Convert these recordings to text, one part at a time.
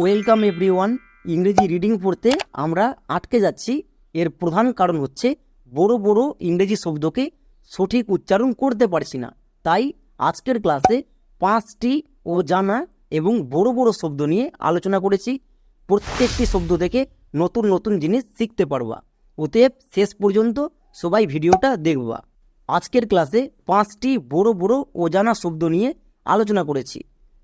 Welcome everyone ইংরেজি reading পড়তে আমরা আটকে যাচ্ছি। এর প্রধান কারণ হচ্ছে বড় বড় ইংরেজি শব্দকে সঠিক উচ্চারণ করতে পারছি না। তাই আজকের ক্লাসে পাঁচটি ও জানা এবং বড় বড় শব্দ নিয়ে আলোচনা করেছি। প্রত্যেকটি শব্দ থেকে নতুন নতুন জিনিস শিখতে পারবা। অতএব শেষ পর্যন্ত সবাই ভিডিওটা দেখবা। আজকের ক্লাসে পাঁচটি বড় বড় অজানা শব্দ নিয়ে আলোচনা করেছি।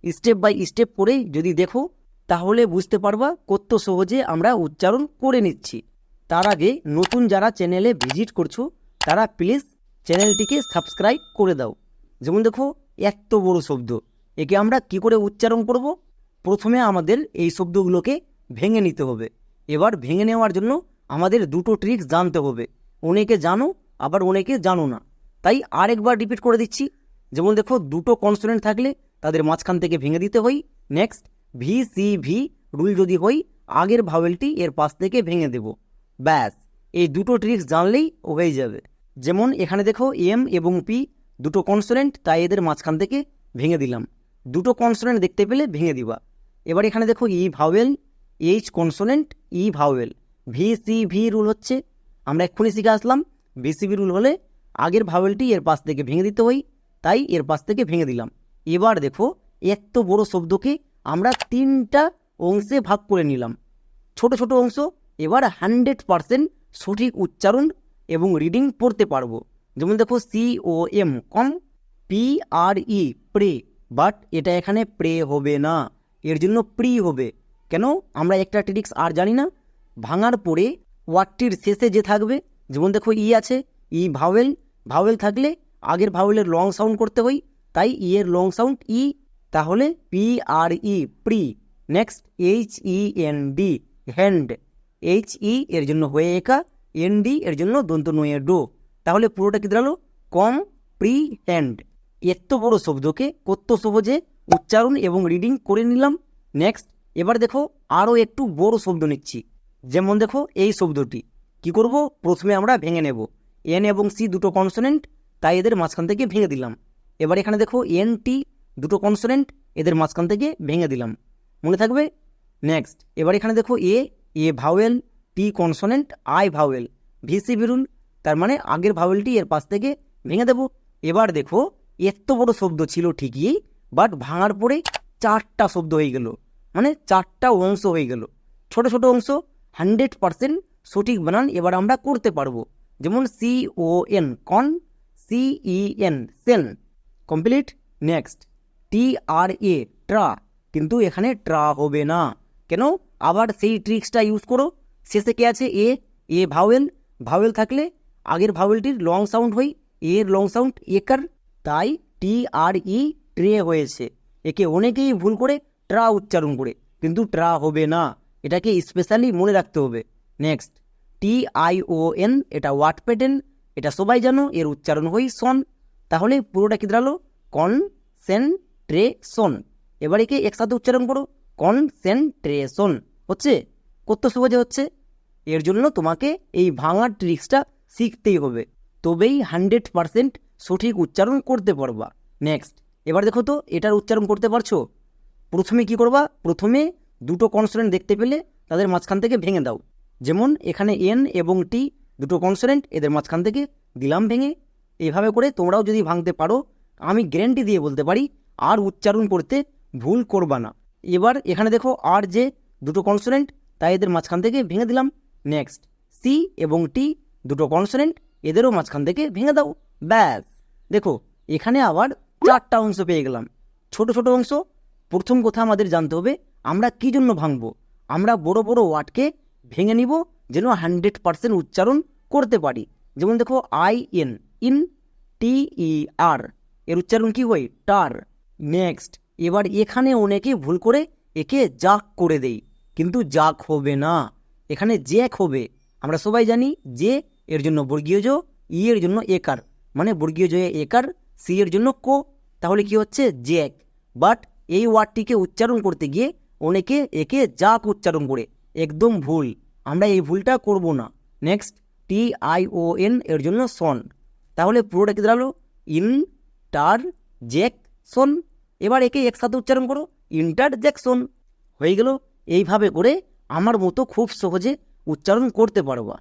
স্টেপ বাই স্টেপ করেই যদি দেখো তাহলে বুঝতে পারবা কত সহজে আমরা উচ্চারণ করে নিচ্ছি। তার আগে নতুন যারা চ্যানেলে ভিজিট করছ, তারা প্লিজ চ্যানেলটিকে সাবস্ক্রাইব করে দাও। যেমন দেখো, এত বড় শব্দ। একে আমরা কি করে উচ্চারণ করব? প্রথমে আমাদের এই শব্দগুলোকে ভেঙে নিতে হবে। এবার ভেঙে নেওয়ার জন্য আমাদের দুটো ট্রিক্স জানতে হবে। অনেকে জানো, আবার অনেকে জানো না। তাই আরেকবার রিপিট করে দিচ্ছি। যেমন দেখো, দুটো কনসোনেন্ট থাকলে তাদের মাঝখান থেকে ভেঙে দিতে হয়। Next V C V rule যদি হই, আগের ভাওয়েলটি এর পাশ থেকে ভেঙে দেব। ব্যাস, এই দুটো ট্রিক্স জানলেই হয়ে যাবে। যেমন এখানে দেখো এম এবং পি দুটো কনসোনেন্ট তাই এদের মাঝখান থেকে ভেঙে দিলাম। দুটো কনসোনেন্ট দেখতে পেলে ভেঙে দিবা। এবার এখানে দেখো E vowel H consonant E vowel V C V rule হচ্ছে, আমরা এক্ষুনি শিখে আসলাম ভিসিবি রুল হলে আগের ভাওয়েলটি এর পাশ থেকে ভেঙে দিতে হয় তাই এর পাশ থেকে ভেঙে দিলাম। এবার দেখো এত বড় শব্দকে আমরা তিনটা অংশে ভাগ করে নিলাম। ছোট ছোট অংশ, এবার হান্ড্রেড পারসেন্ট সঠিক উচ্চারণ এবং রিডিং পড়তে পারব। যেমন দেখো, C, O, M, com, P, R, E, pre, but এটা এখানে প্রে হবে না। এর জন্য প্রি হবে। কেন? আমরা একটা ট্রিক্স আর জানি না। ভাঙার পরে ওয়ার্ডটির শেষে যে থাকবে, যেমন দেখো, ই আছে, ই ভাওয়েল। ভাওয়েল থাকলে আগের ভাওয়েলের লং সাউন্ড করতে হয়, তাই ই এর লং সাউন্ড ই তাহলে P R E pre next H E N D hand H E এর জন্য হয়ে একা এন ডি এর জন্য দন্ত নয়ে ডো। তাহলে পুরোটা কি দাঁড়াল? কম, প্রি হ্যান্ড এত বড় শব্দকে কত সহজে উচ্চারণ এবং রিডিং করে নিলাম। নেক্সট এবার দেখো আরও একটু বড় শব্দ নিচ্ছি। যেমন দেখো এই শব্দটি। কি করব? প্রথমে আমরা ভেঙে নেব। এন এবং সি দুটো কনসোনেন্ট তাই এদের মাঝখান থেকে ভেঙে দিলাম। এবার এখানে দেখো এন টি দুটো কনসোনেন্ট এদের মাঝখান থেকে ভেঙে দিলাম। মনে থাকবে? নেক্সট এবার এখানে দেখো A A vowel T consonant I vowel V C V rule, তার মানে আগের ভাওয়েলটি এর পাশ থেকে ভেঙে দেব। এবার দেখো এত বড় শব্দ ছিল ঠিকই বাট ভাঙার পরে চারটা শব্দ হয়ে গেল। মানে চারটা অংশ হয়ে গেল। ছোট ছোট অংশ, হান্ড্রেড পারসেন্ট সঠিক বানান এবার আমরা করতে পারব। যেমন C O N con C E N sen complete? Next T R A, tra. কিন্তু এখানে ট্রা হবে না। কেন? আবার সেই ট্রিক্সটা ইউজ করো। শেষে কে আছে? এ। এ ভাওয়েল ভাওয়েল থাকলে আগের ভাওয়েলটির লং সাউন্ড হয়। এর লং সাউন্ড একার। তাই টি আর ই ট্রে হয়েছে। একে অনেকেই ভুল করে ট্রা উচ্চারণ করে। কিন্তু ট্রা হবে না। এটাকে স্পেশালি মনে রাখতে হবে। Next T I O N, এটা ওয়াট প্যাটেন এটা সবাই জানো, এর উচ্চারণ হই সন তাহলে পুরোটা কি দাঁড়াল? কন সেন ট্রে সন এবার একে একসাথে উচ্চারণ করো? কন সেন হচ্ছে, কত সহজে হচ্ছে? এর জন্য তোমাকে এই ভাঙার ট্রিক্সটা শিখতেই হবে। তবেই হান্ড্রেড পারসেন্ট সঠিক উচ্চারণ করতে পারবা। নেক্সট এবার দেখো তো, এটার উচ্চারণ করতে পারছ? প্রথমে কি করবা? প্রথমে দুটো কনসোনেন্ট দেখতে পেলে তাদের মাঝখান থেকে ভেঙে দাও। যেমন, এখানে এন এবং টি দুটো কনসোনেন্ট এদের মাঝখান থেকে দিলাম ভেঙে। এভাবে করে তোমরাও যদি ভাঙতে পারো, আমি গ্যারেন্টি দিয়ে বলতে পারি আর উচ্চারণ করতে ভুল করবা না। এবার এখানে দেখো আর যে দুটো কনসোনেন্ট তাই এদের মাঝখান থেকে ভেঙে দিলাম। নেক্সট সি এবং টি দুটো কনসোনেন্ট এদেরও মাঝখান থেকে ভেঙে দাও। ব্যাস। দেখো, এখানে আবার চারটা অংশ পেয়ে গেলাম। ছোট ছোট অংশ। প্রথম কথা আমাদের জানতে হবে, আমরা কি জন্য ভাঙবো? আমরা বড় বড় ওয়ার্ডকে ভেঙে নিব যেন হান্ড্রেড পারসেন্ট উচ্চারণ করতে পারি। যেমন দেখো I N in T E R এর উচ্চারণ কি হয়? টার নেক্সট এবার এখানে অনেকে ভুল করে একে জাক করে দেই। কিন্তু জাক হবে না। এখানে জ্যাক হবে। আমরা সবাই জানি যে এর জন্য বর্গীয় জ ই এর জন্য একার। মানে বর্গীয় জয়ে একার, সি এর জন্য কো। তাহলে কি হচ্ছে? জ্যাক। বাট এই ওয়ার্ডটিকে উচ্চারণ করতে গিয়ে অনেকে একে জাক উচ্চারণ করে। একদম ভুল। আমরা এই ভুলটা করব না। Next T I O N এর জন্য সন তাহলে পুরোটা কি দাঁড়াল? ইন টার জ্যাক সন, এবার একে একসাথে উচ্চারণ করো। ইন্টার জ্যাকসন হয়ে গেল, এইভাবে করে আমার মতো খুব সহজে উচ্চারণ করতে পারবা।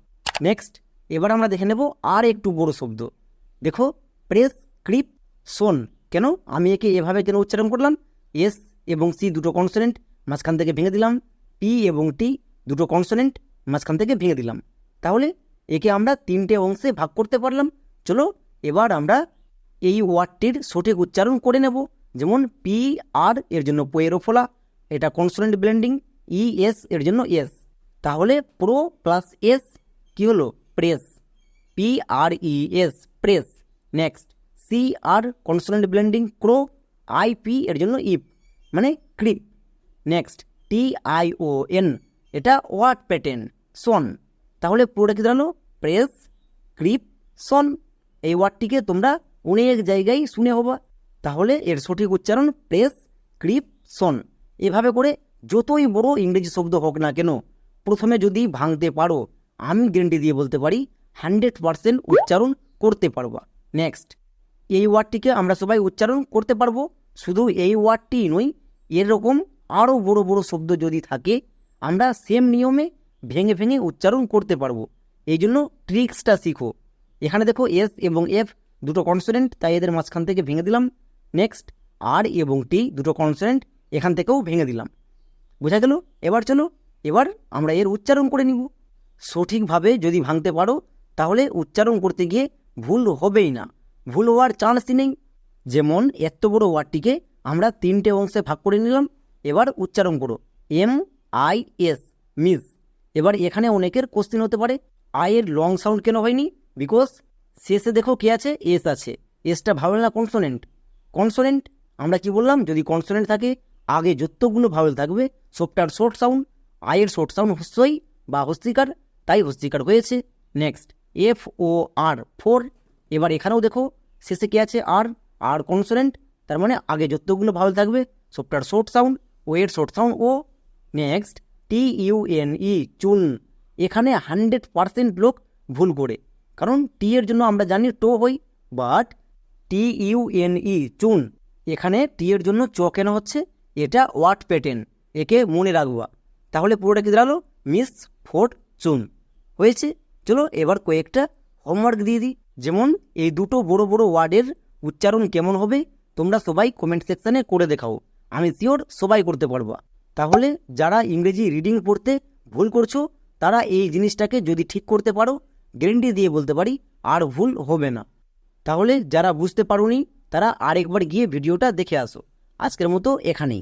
নেক্সট, এবার আমরা দেখে নেব আর একটু বড় শব্দ। দেখো, প্রেস, ক্রিপ, সোন। কেন? আমি একে এভাবে কেন উচ্চারণ করলাম? এস এবং সি দুটো কনসোনেন্ট মাঝখান থেকে ভেঙে দিলাম। পি এবং টি দুটো কনসোনেন্ট মাঝখান থেকে ভেঙে দিলাম। তাহলে একে আমরা তিনটে অংশে ভাগ করতে পারলাম। চলো, এবার আমরা এই ওয়ার্ডটির সঠিক উচ্চারণ করে নেব। যেমন পি আর এর জন্য পোয়েরোফোলা এটা কনসোনেন্ট ব্লেন্ডিং ই এস এর জন্য এস তাহলে প্রো প্লাস এস কী হলো? Press. P R E S press. Next C R consonant blending cro I P এর জন্য ইপ মানে crip. Next T I O N এটা ওয়ার্ড প্যাটার্ন, সন। তাহলে পুরোটা কি দাঁড়াল? Press, crip, shun. এই ওয়ার্ডটিকে তোমরা অনেক জায়গায় শুনে হবা। তাহলে এর সঠিক উচ্চারণ প্রেস, ক্রিপ, সন। এভাবে করে যতই বড় ইংরেজি শব্দ হোক না কেন, প্রথমে যদি ভাঙতে পারো, আমি গ্যারেন্টি দিয়ে বলতে পারি হান্ড্রেড পারসেন্ট উচ্চারণ করতে পারবা। নেক্সট এই ওয়ার্ডটিকে আমরা সবাই উচ্চারণ করতে পারব। শুধু এই ওয়ার্ডটি নয়, এরকম আরও বড় বড় শব্দ যদি থাকে, আমরা সেম নিয়মে ভেঙে ভেঙে উচ্চারণ করতে পারব। এই জন্য ট্রিক্সটা শিখো। এখানে দেখো এস এবং এফ দুটো কনসোনেন্ট তাই এদের মাঝখান থেকে ভেঙে দিলাম। নেক্সট আর এবং টি দুটো কনসোনেন্ট এখান থেকেও ভেঙে দিলাম। বোঝা গেল? এবার চলো, এবার আমরা এর উচ্চারণ করে নিব। সঠিকভাবে যদি ভাঙতে পারো, তাহলে উচ্চারণ করতে গিয়ে ভুল হবেই না। ভুল হওয়ার চান্সই নেই। যেমন, এত বড় ওয়ার্ডটিকে আমরা তিনটে অংশে ভাগ করে নিলাম। এবার উচ্চারণ করো। এম আই এস মিস এবার এখানে অনেকের কোশ্চেন হতে পারে আয়ের লং সাউন্ড কেন হয়নি? বিকজ শেষে দেখো কে আছে? এস আছে। এসটা ভাবেল না কনসোনেন্ট কনসোনেন্ট আমরা কি বললাম? যদি কনসোনেন্ট থাকে, আগে যতগুলো ভাওয়েল থাকবে, সবটার শর্ট সাউন্ড আয়ের শর্ট সাউন্ড হস্যই বা হস্তিকার, তাই হস্তিকার হয়েছে। Next F O R for এবার এখানেও দেখো শেষে কে আছে? আর আর কনসোনেন্ট তার মানে আগে যতগুলো ভাওয়েল থাকবে, সবটার শর্ট সাউন্ড ও এর short sound O next T U N E tune এখানে হান্ড্রেড পারসেন্ট লোক ভুল করে। কারণ টি এর জন্য আমরা জানি টো হই but T U N E tune. এখানে টি এর জন্য চ কেন হচ্ছে? এটা ওয়াট প্যাটার্ন একে মনে রাখবা। তাহলে পুরোটা কি দাঁড়াল? মিস ফোর্ট চুন। হয়েছে? চলো এবার কয়েকটা হোমওয়ার্ক দিয়ে দিই। যেমন এই দুটো বড় বড় ওয়ার্ডের উচ্চারণ কেমন হবে, তোমরা সবাই কমেন্ট সেকশানে করে দেখাও। আমি শিওর সবাই করতে পারবা। তাহলে যারা ইংরেজি রিডিং পড়তে ভুল করছ, তারা এই জিনিসটাকে যদি ঠিক করতে পারো গ্যারেন্টি দিয়ে বলতে পারি, আর ভুল হবে না। তাহলে যারা বুঝতে পারোনি, তারা আরেকবার গিয়ে ভিডিওটা দেখে আসো। আজকের মতো এখানেই।